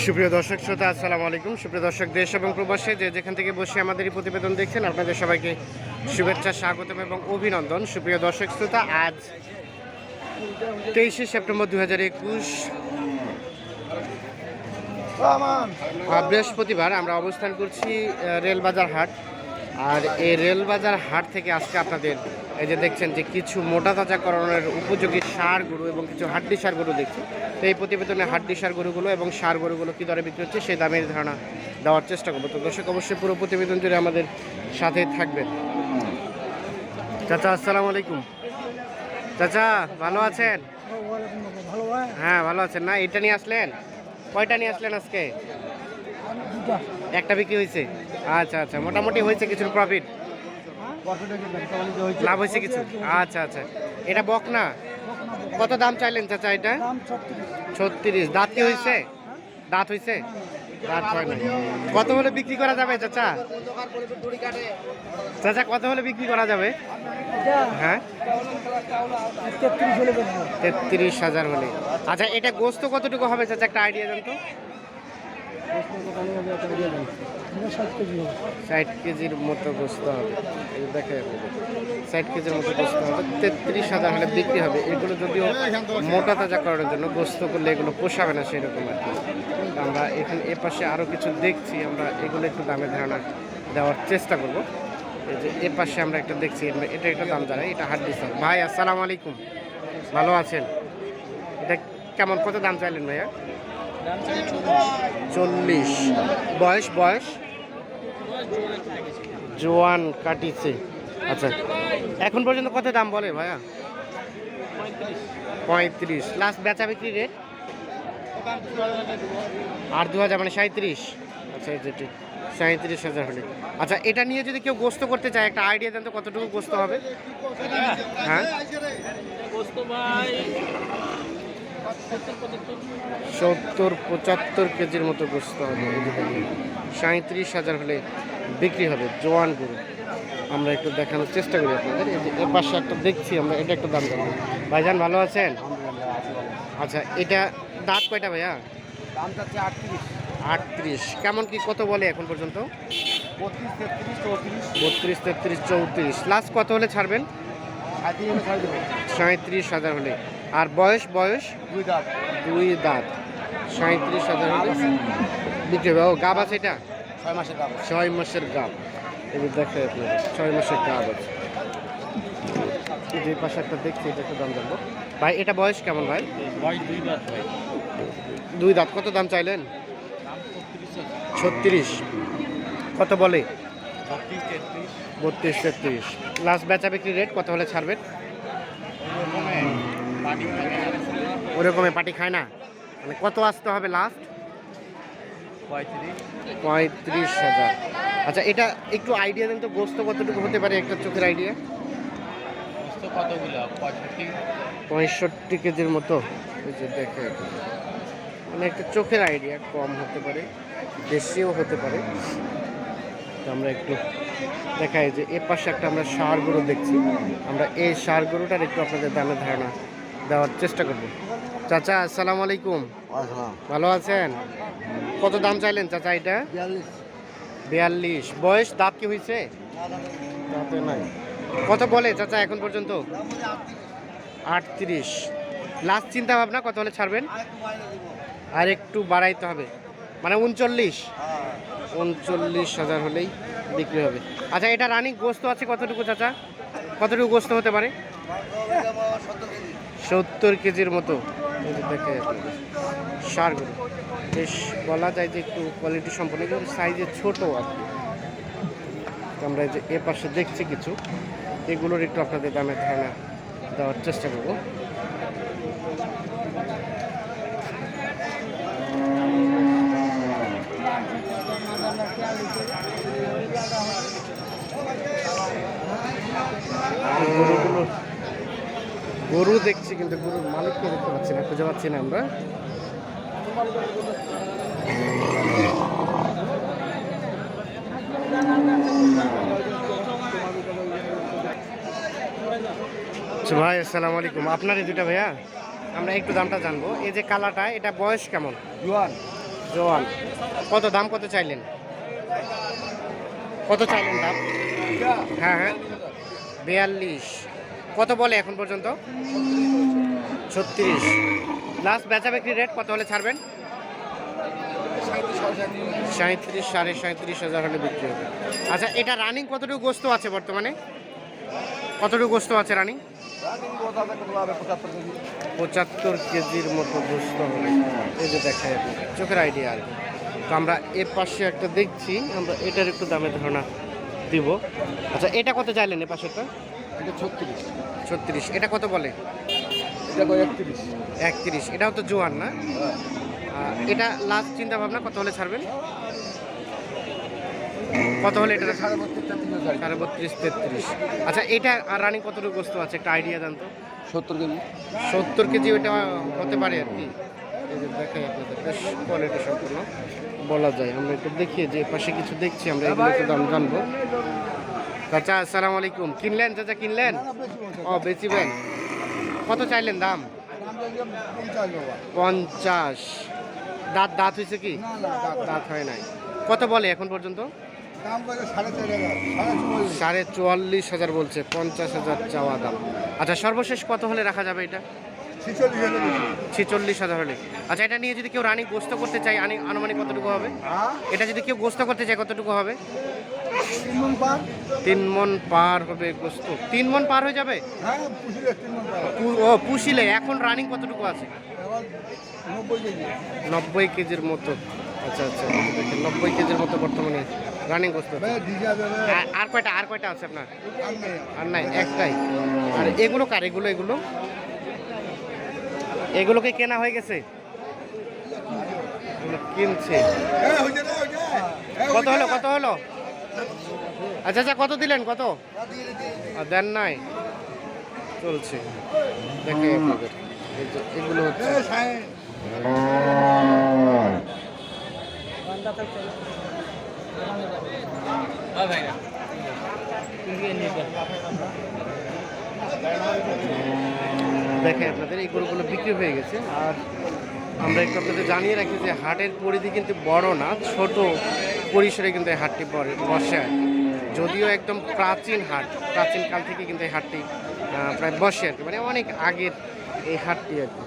সুপ্রিয় দর্শক শ্রোতা, আসসালামু আলাইকুম। সুপ্রিয় দর্শক, দেশ এবং প্রবাসে যে যেখান থেকে বসে আমাদের এই প্রতিবেদন দেখছেন, আপনাদের সবাইকে শুভেচ্ছা, স্বাগতম এবং অভিনন্দন। সুপ্রিয় দর্শক শ্রোতা, আজ তেইশে সেপ্টেম্বর দু হাজার একুশ বৃহস্পতিবার আমরা অবস্থান করছি রেলবাজার হাট। আর এই রেলবাজার হাট থেকে আজকে আপনাদের এই যে দেখছেন যে কিছু মোটা তাজা তাজাকরণের উপযোগী সার গরু এবং কিছু হাড্ডি সার গরু দেখছি। তো এই প্রতিবেদনে হাড্ডি সার গরুগুলো এবং সার গরুগুলো কী দরে বিক্রি হচ্ছে সেই দামের ধারণা দেওয়ার চেষ্টা করব। তো দর্শক, অবশ্যই পুরো প্রতিবেদন জুড়ে আমাদের সাথে থাকবেন। চাচা, আসসালামু আলাইকুম। চাচা, ভালো আছেন? হ্যাঁ ভালো আছেন না? এটা নিয়ে আসলেন? কয়টা নিয়ে আসলেন আজকে? একটা বিক্রি হয়েছে। আচ্ছা আচ্ছা মোটামুটি হয়েছে কিছু প্রফিট লাভ হয়েছে কিছু? আচ্ছা আচ্ছা। এটা বক না? কত দাম চাইলেন চাচা এটা? ছত্রিশ। দাঁত কি হয়েছে? দাঁত হয়েছে? দাঁত কত হলে বিক্রি করা যাবে চাচা? চাচা, কত হলে বিক্রি করা যাবে? হ্যাঁ? তেত্রিশ হাজার হলে। আচ্ছা এটা গোস্ত কতটুকু হবে চাচা? একটা আইডিয়া দেন তো। এটা ষাট কেজির মতো গোস্ত হবে। দেখে, ষাট কেজির মতো গোস্ত হবে। তেত্রিশ হাজার হলে বিক্রি হবে। এগুলো যদিও মোটা তাজা করার জন্য গোস্ত করলে এগুলো পোষাবে না সেরকম আর কি। আমরা এখানে এ পাশে আরও কিছু দেখছি। আমরা এগুলো একটু দামে ধারণা দেওয়ার চেষ্টা করব। এই যে এ পাশে আমরা একটা দেখছি। এটা- একটা দাম জানাই। এটা দিচ্ছে ভাই, আসসালামু আলাইকুম। ভালো আছেন? কেমন কত দাম চাইলেন ভাইয়া? চল্লিশ। বয়স বয়স? জোয়ান কাটিছে। আচ্ছা এখন পর্যন্ত কত দাম বলে ভাইয়া? পঁয়ত্রিশ। লাস্ট বেচা বিক্রি রেট আর দু হাজার মানে সাঁত্রিশ আচ্ছা এই যে ঠিক। সাঁত্রিশ হাজার হলে। আচ্ছা এটা নিয়ে যদি কেউ গোস্ত করতে চায় একটা আইডিয়া দেন তো কতটুকু গোস্ত হবে? হ্যাঁ? সত্তর পঁচাত্তর কেজির মতো গোস্ত হবে সাঁত্রিশ হাজার হলে বিক্রি হবে জোয়ান গরু। আমরা একটু দেখানোর চেষ্টা করি আপনাদের। এই যে এ পাশে একটা দেখছি আমরা, এটা একটু দাম দেবো ভাইজান, ভালো আছেন? আচ্ছা এটা দাঁত কয়টা ভাইয়া? আটত্রিশ। আটত্রিশ কেমন কি, কত বলে এখন পর্যন্ত? বত্রিশ, তেত্রিশ, চৌত্রিশ। লাস্ট কত হলে ছাড়বেন? সাঁত্রিশ হাজার হলে। আর বয়স বয়স? দুই দাম দুই দাঁত। সাঁত্রিশ হাজার বিক্রি হবে। ও গাব আছে এটা? ছয় মাসের দাম ছয় মাসের গাব। এবার দেখে ছয় মাসের গাব আছে। যে পাশে একটা দেখছি এটা একটু দাম জানব। ভাই এটা বয়স কেমন ভাই? দুই দাম ভাই। দুই দাঁত। কত দাম চাইলেন? ছত্রিশ। কত বলে? বত্রিশ তেত্রিশ। লাস্ট বেচা বিক্রি রেট কত হলে ছাড়বেন? ওরকমে পার্টি খায় না? মানে কত আসতে হবে লাস্ট পঁয়ত্রিশ। হাজার। আচ্ছা এটা একটু আইডিয়া দেন তো গোস্ত কতটুকু হতে পারে একটা চোখের আইডিয়া পঁয়ষট্টি। কেজির মতো। দেখে মানে একটা চোখের আইডিয়া কম হতে পারে বেশিও হতে পারে। তো আমরা একটু দেখাই যে এ পাশে একটা আমরা সার গরু দেখছি। আমরা এই সার গরুটার একটু আপনাদের দানের ধারণা দেওয়ার চেষ্টা করব। চাচা আসসালামু আলাইকুম। ভালো আছেন? কত দাম চাইলেন চাচা এটা? বিয়াল্লিশ। বয়স দাঁত কি হয়েছে? দাঁতে নাই। কত বলে চাচা এখন পর্যন্ত? আটত্রিশ। লাস্ট চিন্তা ভাবনা কত হলে ছাড়বেন? আর একটু বাড়াইতে হবে। মানে উনচল্লিশ? উনচল্লিশ হাজার হলেই বিক্রি হবে। আচ্ছা এটা রানিং গোস্ত আছে কতটুকু চাচা? কতটুকু গোস্ত হতে পারে? সত্তর কেজির মতো দেখা যাচ্ছে সারগুলো বেশ বলা যায় যে একটু কোয়ালিটি সম্পন্ন, কিন্তু সাইজে ছোটো আর কি। আমরা যে এ পাশে দেখছি কিছু। এগুলোর একটু আপনাদের দামের ধারণা দেওয়ার চেষ্টা করব গরুগুলো গরু দেখছি কিন্তু গরুর মালিককে দেখতে পাচ্ছি না খুঁজে পাচ্ছি না আমরা। আচ্ছা ভাই আসসালামু আলাইকুম। আপনার এই দুটা ভাইয়া? আমরা একটু দামটা জানব। এই যে কালাটা এটা বয়স কেমন? জোয়ান। জোয়ান। কত দাম কত চাইলেন? কত চাইলেন দাম? হ্যাঁ হ্যাঁ। বিয়াল্লিশ। কত বলে এখন পর্যন্ত? ছত্রিশ। লাস্ট বেচা বিক্রি রেট কত হলে ছাড়বেন? সাঁত্রিশ সাড়ে সাঁত্রিশ হাজার হলে বিক্রি হবে। আচ্ছা এটা রানিং কতটুকু গোস্ত আছে বর্তমানে? কতটুকু গোস্ত আছে রানিং পঁচাত্তর কেজির মতো গোস্ত হবে। এই যে আপনাকে। চোখের আইডিয়া আর কি। তো আমরা এর পাশে একটা দেখছি আমরা এটার একটু দামে ধারণা দিব। আচ্ছা এটা কত চাইলেন এ পাশেরটা? এটা ছত্রিশ। ছত্রিশ। এটা কত বলে? এটা কয় একত্রিশ? একত্রিশ। এটাও তো জোয়ান না? এটা লাস্ট চিন্তা ভাবনা কত হলে ছাড়বেন? কত হলে এটা সাড়ে বত্রিশ তেত্রিশ। আচ্ছা এটা আর রানিং কতটুকু গোস্ত আছে? একটা আইডিয়া দেন তো। সত্তর কেজি। সত্তর কেজি ওইটা হতে পারে আর কি। দেখাই আপনাদের বেশ কোয়ালিটি সম্পূর্ণ বলা যায়। আমরা একটু দেখিয়ে যে পাশে কিছু দেখছি আমরা এগুলো দাম জানব। চাচা আসসালামু আলাইকুম। কিনলেন চাচা কিনলেন? ও বেচিবেন কত চাইলেন দাম? পঞ্চাশ। দাঁত দাঁত হয়েছে কি? দাঁত হয় নাই। কত বলে এখন পর্যন্ত? সাড়ে চুয়াল্লিশ। হাজার বলছে পঞ্চাশ হাজার চাওয়া দাম। আচ্ছা সর্বশেষ কত হলে রাখা যাবে এটা? ছিচল্লিশ হাজার হলে। আচ্ছা এটা নিয়ে যদি কেউ রানিং গোস্ত করতে চায় আনি আনুমানিক কতটুকু হবে? হ্যাঁ? এটা যদি কেউ গোস্ত করতে চায় কতটুকু হবে? তিন মন পার হবে গোস্ত। তিন মন পার হয়ে যাবে? হ্যাঁ ও পুষিলে। এখন রানিং কতটুকু আছে? নব্বই কেজির মতো। আচ্ছা আচ্ছা নব্বই কেজির মতো বর্তমানে রানিং গোস্ত আর- কয়টা আর কয়টা আছে আপনার? আর নাই। একটাই। আর এগুলো কার? এগুলো এগুলো? এগুলোকে কেনা হয়ে গেছে? কিনছে। হ্যাঁ কত হলো কত হলো? আচ্ছা আচ্ছা কত দিলেন? কত? আর দেন নাই? চলছে। দেখে আপনাদের। এই এগুলো হচ্ছে। দেখে আপনাদের এই গরুগুলো বিক্রি হয়ে গেছে। আর আমরা একটু আপনাদের জানিয়ে রাখি যে হাটের পরিধি কিন্তু বড় না, ছোট পরিসরে কিন্তু এই হাটটি বসে আর। যদিও একদম প্রাচীন হাট, প্রাচীন কাল থেকে কিন্তু এই হাটটি প্রায় বসে আর কি মানে অনেক আগের এই হাটটি আর কি